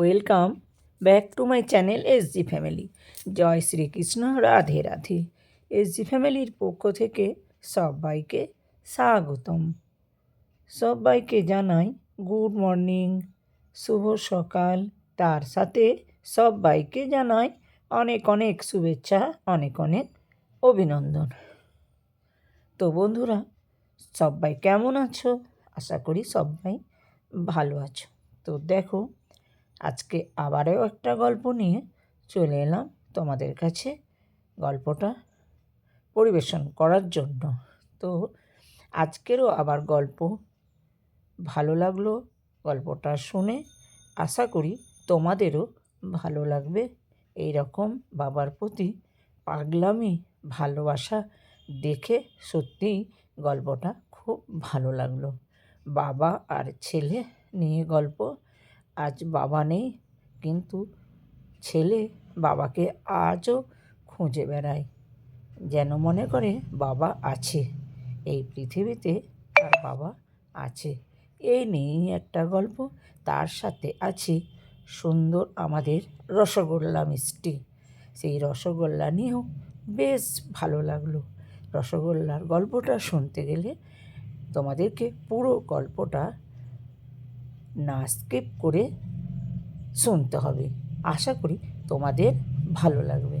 Welcome back to my channel S G family Jai Shrikrishna, Radhe Radhe. S G ফ্যামিলির পক্ষ থেকে সবাইকে স্বাগতম। সবাইকে জানাই গুড মর্নিং, শুভ সকাল। তার সাথে সবাইকে জানাই অনেক অনেক শুভেচ্ছা, অনেক অনেক অভিনন্দন। তো বন্ধুরা, সবাই কেমন আছো? আশা করি সবাই ভালো আছো। তো দেখো আজকে আবারও একটা গল্প নিয়ে চলে এলাম তোমাদের কাছে। গল্পটা পরিবেশন করার জন্য। তো আজকেরও আবার গল্প ভালো লাগল গল্পটা শুনে। আশা করি তোমাদেরও ভালো লাগবে। এই রকম বাবার প্রতি পাগলামি, ভালোবাসা দেখে সত্যিই গল্পটা খুব ভালো লাগল। বাবা আর ছেলে নিয়ে গল্প আজ বাবা নেই, কিন্তু ছেলে বাবাকে আজও খুঁজে বেড়ায়। যেন মনে করে বাবা আছে, এই পৃথিবীতে তার বাবা আছে। এই নিয়েই একটা গল্প, তার সাথে আছে সুন্দর আমাদের রসগোল্লা মিষ্টি। সেই রসগোল্লা নিয়েও বেশ ভালো লাগল। রসগোল্লার গল্পটা শুনতে গেলে তোমাদেরকে পুরো গল্পটা না স্কিপ করে শুনতে হবে। আশা করি তোমাদের ভালো লাগবে।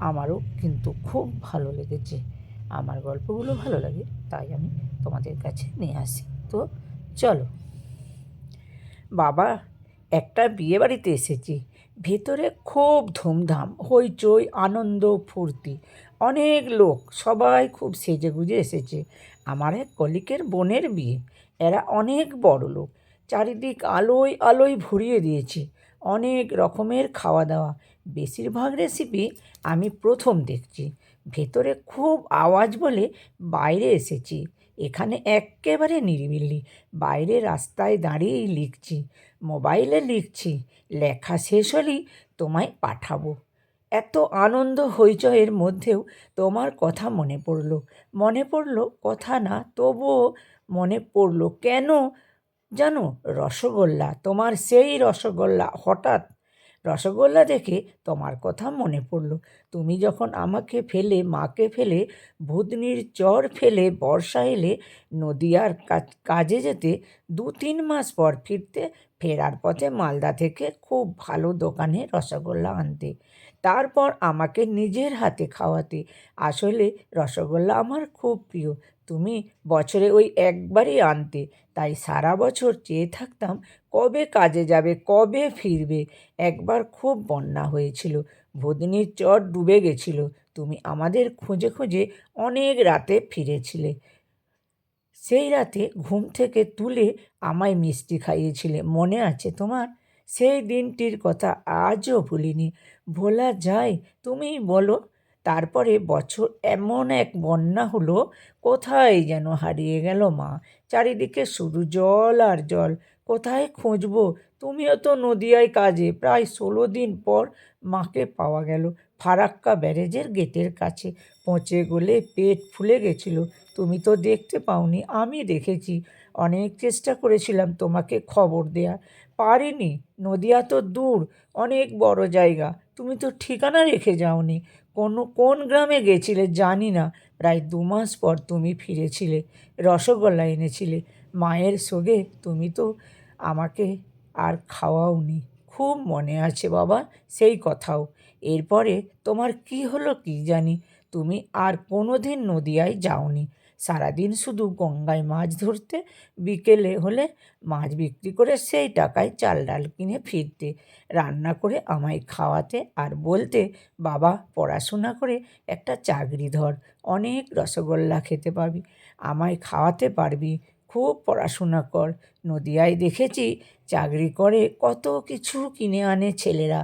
আমারও কিন্তু খুব ভালো লেগেছে। আমার গল্পগুলো ভালো লাগে, তাই আমি তোমাদের কাছে নিয়ে আসি। তো চলো। বাবা, একটা বিয়ে বাড়িতে এসেছি। ভেতরে খুব ধুমধাম, হইচই, আনন্দ, ফুর্তি। অনেক লোক, সবাই খুব সেজে গুজে এসেছে। আমার এক কলিকের বোনের বিয়ে। এরা অনেক বড় লোক চারিদিক আলোয় আলোয় ভরিয়ে দিয়েছে। অনেক রকমের খাওয়া দাওয়া বেশিরভাগ রেসিপি আমি প্রথম দেখছি। ভেতরে খুব আওয়াজ বলে বাইরে এসেছি। এখানে একেবারে নিরিবিলি। বাইরে রাস্তায় দাঁড়িয়েই লিখছি। মোবাইলে লিখছি, লেখা শেষ হলেই তোমায় পাঠাবো। এত আনন্দ হইচয়ের মধ্যেও তোমার কথা মনে পড়ল। মনে পড়ল, কথা না, তবুও মনে পড়ল, কেন জানো, রসগোল্লা, তোমার সেই রসগোল্লা, হঠাৎ রসগোল্লা দেখে তোমার কথা মনে পড়ল। তুমি যখন আমাকে ফেলে, মাকে ফেলে, ভূতনির চর ফেলে, বর্ষা এলে নদিয়ার কাজে যেতে দু তিন মাস পর ফিরতে, ফেরার পথে মালদা থেকে খুব ভালো দোকানে রসগোল্লা আনতে। তারপর আমাকে নিজের হাতে খাওয়াতে। আসলে রসগোল্লা আমার খুব প্রিয়। তুমি বছরে ওই একবারই আনতে। তাই সারা বছর চেয়ে থাকতাম কবে কাজে যাবে, কবে ফিরবে। একবার খুব বন্যা হয়েছিল। ভুদনির চর ডুবে গেছিল। তুমি আমাদের খুঁজে খুঁজে অনেক রাতে ফিরেছিলে। সেই রাতে ঘুম থেকে তুলে আমায় মিষ্টি খাইয়েছিলে। মনে আছে তোমার? সেই দিনটির কথা আজও ভুলিনি। ভোলা যায়, তুমিই বলো। তারপরে বছর এমন এক বন্যা হলো, কোথায় যেন হারিয়ে গেল মা। চারিদিকে শুধু জল আর জল। কোথায় খুঁজবো? তুমিও তো নদিয়ায় কাজে। প্রায় ষোলো দিন পর মাকে পাওয়া গেল ফারাক্কা ব্যারেজের গেটের কাছে। পচে গলে পেট ফুলে গেছিল। তুমি তো দেখতে পাওনি, আমি দেখেছি। অনেক চেষ্টা করেছিলাম তোমাকে খবর দেওয়ার পারিনি। নদিয়া তো দূর, অনেক বড় জায়গা। তুমি তো ঠিকানা রেখে যাওনি। কোন কোন গ্রামে গেছিলে জানি না। প্রায় দু মাস পর তুমি ফিরেছিলে, রসগোল্লা এনেছিলে। মায়ের সঙ্গে তুমি তো আমাকে আর খাওয়াওনি। খুব মনে আছে বাবা সেই কথাও। এরপরে তোমার কি হলো কি জানি? তুমি আর কোনো দিন নদিয়ায় যাওনি। সারাদিন শুধু গঙ্গায় মাছ ধরতে, বিকেলে হলে মাছ বিক্রি করে সেই টাকায় চাল ডাল কিনে ফিরতে, রান্না করে আমায় খাওয়াতে আর বলতে, বাবা, পড়াশোনা করে একটা চাকরি ধর, অনেক রসগোল্লা খেতে পারবি আমায় খাওয়াতে পারবি, খুব পড়াশোনা কর। নদিয়ায় দেখেছি চাকরি করে কত কিছু কিনে আনে ছেলেরা,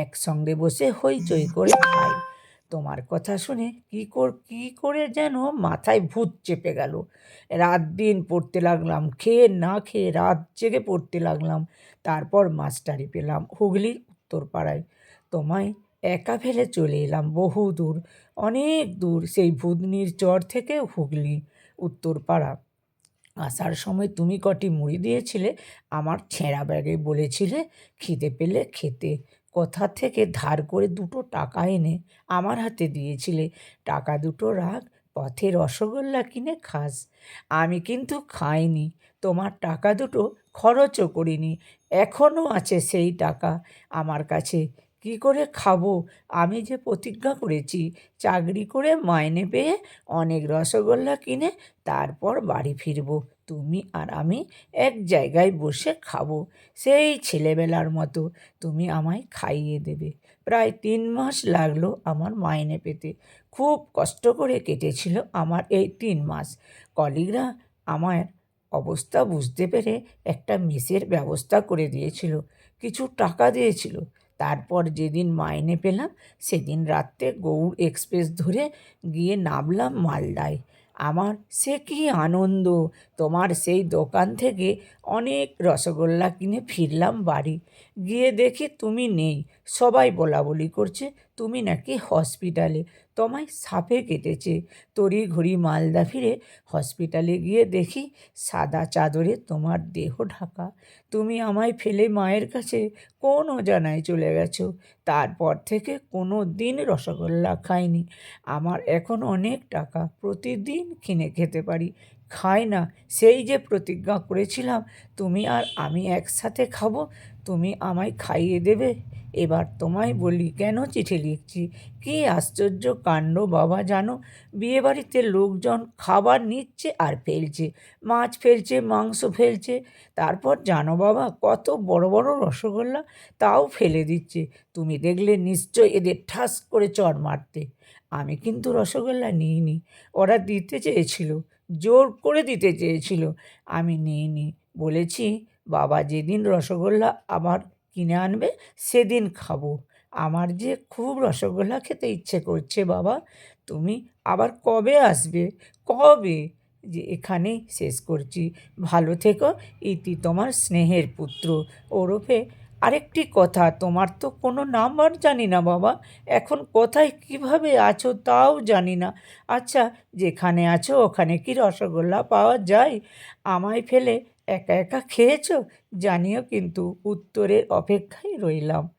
একসঙ্গে বসে হইচই করে খায়। তোমার কথা শুনে কী কর, কী করে যেন মাথায় ভূত চেপে গেল। রাত দিন পড়তে লাগলাম, খেয়ে না খেয়ে রাত জেগে পড়তে লাগলাম। তারপর মাস্টারি পেলাম হুগলির উত্তরপাড়ায়। তোমায় একা ফেলে চলে এলাম বহু দূর, অনেক দূর সেই ভুতনির চর থেকে হুগলি উত্তরপাড়া। আসার সময় তুমি কটি মুড়ি দিয়েছিলে, আমার ছেঁড়া ব্যাগে বলেছিলে খিদে পেলে খেতে। কোথা থেকে ধার করে দুটো টাকা এনে আমার হাতে দিয়েছিলে? টাকা দুটো রাখ, পথে রসগোল্লা কিনে খাস। আমি কিন্তু খাইনি, তোমার টাকা দুটো খরচও করিনি এখনও আছে সেই টাকা। আমার কাছে কি করে খাব? আমি যে প্রতিজ্ঞা করেছি, চাকরি করে মাইনে পেয়ে অনেক রসগোল্লা কিনে তারপর বাড়ি ফিরবো। তুমি আর আমি এক জায়গায় বসে খাব। সেই ছেলেবেলার মতো তুমি আমায় খাইয়ে দেবে। প্রায় তিন মাস লাগল আমার মাইনে পেতে। খুব কষ্ট করে কেটেছিল আমার এই তিন মাস। কলিগরা আমার অবস্থা বুঝতে পেরে একটা মেসের ব্যবস্থা করে দিয়েছিল। কিছু টাকা দিয়েছিল। তারপর যেদিন মাইনে পেলাম, সেদিন রাত্রে গৌড় এক্সপ্রেস ধরে গিয়ে নামলাম মালদায়। আমার সে কি আনন্দ! তোমার সেই দোকান থেকে অনেক রসগোল্লা কিনে ফিরলাম বাড়ি। গিয়ে দেখি তুমি নেই। সবাই বলাবলি করছে তুমি নাকি হসপিটালে? তোমায় সাপে কেটেছে। তড়ি ঘড়ি মালদা ফিরে হসপিটালে গিয়ে দেখি সাদা চাদরে তোমার দেহ ঢাকা। তুমি আমায় ফেলে মায়ের কাছে কোন অজানায় চলে গেছো। তারপর থেকে কোনো দিন রসগোল্লা খাইনি। আমার এখন অনেক টাকা প্রতিদিন কিনে খেতে পারি। খাই না, সেই যে প্রতিজ্ঞা করেছিলাম, তুমি আর আমি একসাথে খাব, তুমি আমায় খাইয়ে দেবে। এবার তোমায় বলি, কেন চিঠি লিখছি? কী আশ্চর্য কাণ্ড বাবা জানো? বিয়েবাড়িতে লোকজন খাবার নিচ্ছে আর ফেলছে, মাছ ফেলছে, মাংস ফেলছে। তারপর জানো বাবা, কত বড় বড় রসগোল্লা তাও ফেলে দিচ্ছে। তুমি দেখলে নিশ্চয় এদের ঠাস করে চড় মারতে। আমি কিন্তু রসগোল্লা নিইনি, ওরা দিতে চেয়েছিল। জোর করে দিতে চেয়েছিল। আমি নিইনি বলেছি, বাবা যেদিন রসগোল্লা আবার কিনে আনবে, সেদিন খাব। আমার যে খুব রসগোল্লা খেতে ইচ্ছে করছে, বাবা। তুমি আবার কবে আসবে? কবে? যে এখানেই শেষ করছি। ভালো থেকো, ইতি তোমার স্নেহের পুত্র। ওরফে আরেকটি কথা, তোমার তো কোনো নাম্বার জানি না বাবা। এখন কোথায় কীভাবে আছো তাও জানি না। আচ্ছা যেখানে আছো ওখানে কি রসগোল্লা পাওয়া যায়? আমায় ফেলে একা একা খেয়েছো? জানিও কিন্তু, উত্তরের অপেক্ষায় রইলাম।